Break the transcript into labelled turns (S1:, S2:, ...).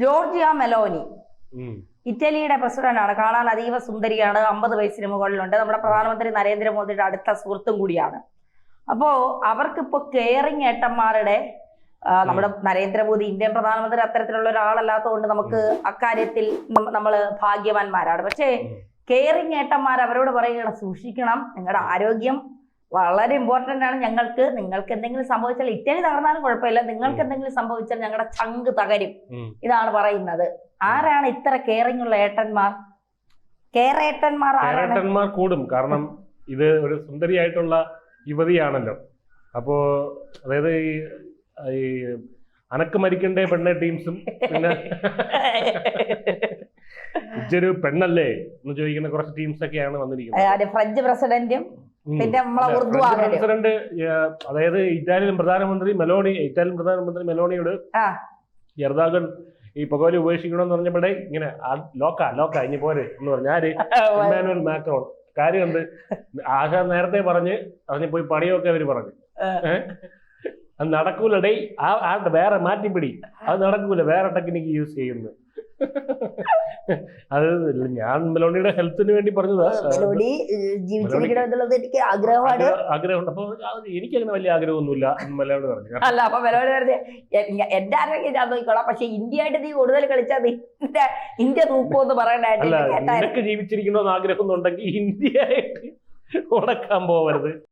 S1: Georgia Meloni. ഇറ്റലിയുടെ പ്രസിഡന്റാണ്. കാണാൻ അതീവ സുന്ദരിയാണ്. അമ്പത് വയസ്സിന് മുകളിലുണ്ട്. നമ്മുടെ പ്രധാനമന്ത്രി നരേന്ദ്രമോദിയുടെ അടുത്ത സുഹൃത്തും കൂടിയാണ്. അപ്പോ അവർക്കിപ്പോ കെയറിങ് ഏട്ടന്മാരുടെ നമ്മുടെ നരേന്ദ്രമോദി ഇന്ത്യൻ പ്രധാനമന്ത്രി അത്തരത്തിലുള്ള ഒരാളല്ലാത്തതുകൊണ്ട് നമുക്ക് അക്കാര്യത്തിൽ നമ്മൾ നമ്മൾ ഭാഗ്യവാന്മാരാണ്. പക്ഷേ. കെയറിങ് ഏട്ടന്മാർ അവരോട് പറയുകയാണ് സൂക്ഷിക്കണം. നിങ്ങളുടെ ആരോഗ്യം വളരെ ഇമ്പോർട്ടന്റ് ആണ് ഞങ്ങൾക്ക്. നിങ്ങൾക്ക് എന്തെങ്കിലും സംഭവിച്ചാൽ ഇറ്റലി തകർന്നാലും കുഴപ്പമില്ല. നിങ്ങൾക്ക് എന്തെങ്കിലും സംഭവിച്ചാൽ ഞങ്ങളുടെ ചങ്ക് തകരും. ഇതാണ് പറയുന്നത്. ആരാണ് ഇത്ര കെയറിംഗ് ഉള്ള ഏട്ടന്മാർ? കേരേട്ടന്മാർ
S2: കേരളന്മാർ കൂടും. കാരണം ഇത് ഒരു സുന്ദരിയായിട്ടുള്ള യുവതിയാണല്ലോ. അപ്പോ അതായത് ഈ അനക്ക് മരിക്കണ്ടേ പെണ്ണെ ടീംസും. പിന്നെ ഇജ്ജൊരു പെണ്ണല്ലേ എന്ന് ചോദിക്കുന്ന കുറച്ച് ടീംസ് ഒക്കെയാണ് വന്നിരിക്കുന്നത്
S1: ഫ്രഞ്ച് പ്രസിഡന്റും. പിന്നെ നമ്മളെ ഉറുദു
S2: പ്രസിഡന്റ് അതായത് ഇറ്റാലിയൻ പ്രധാനമന്ത്രി മെലോണി ഇറ്റാലിയൻ പ്രധാനമന്ത്രി മെലോണിയോട്
S1: ആ.
S2: എർദാഗൻ ഈ പുകവലി ഉപേക്ഷിക്കണമെന്ന് പറഞ്ഞപ്പോഴേ ഇങ്ങനെ ലോക്ക ലോക്ക ഇനി പോരെ എന്ന് പറഞ്ഞു. ആര്? Emmanuel Macron. കാര്യം എന്ത് ആശ നേരത്തെ പറഞ്ഞ് അതിന് പോയി പണിയൊക്കെ അവർ പറഞ്ഞു. അത് നടക്കൂല ഡേ ആ ആ വേറെ മാറ്റിപ്പിടി. അത് നടക്കൂല വേറെ ടെക്നിക്ക് യൂസ് ചെയ്യുന്നു. അത് ഞാൻ മെലോണിയുടെ ഹെൽത്തിന് വേണ്ടി പറഞ്ഞതാ.
S1: മെലോണി ഏഹ്, ജീവിച്ചിരിക്കണം എന്നുള്ളത് എനിക്ക് ആഗ്രഹമാണ്.
S2: ആഗ്രഹം- ആഗ്രഹമുണ്ട്. അപ്പൊ എനിക്ക് എനിക്കങ്ങനെ വലിയ ആഗ്രഹമൊന്നുമില്ല മെലോണി പറഞ്ഞു.
S1: അല്ല അപ്പൊ മെലോണി പറഞ്ഞു എന്റെ ആരോഗ്യം ഞാൻ നോക്കിക്കോളാം. പക്ഷെ ഇന്ത്യയായിട്ട് നീ കൂടുതൽ കളിച്ചാൽ ഇന്ത്യ ഇന്ത്യ എന്ന് പറയണ്ടായിട്ട്
S2: നിനക്ക് ജീവിച്ചിരിക്കണമെന്ന് ആഗ്രഹം ഇന്ത്യ ആയിട്ട് ഉടക്കാൻ പോവരുത്.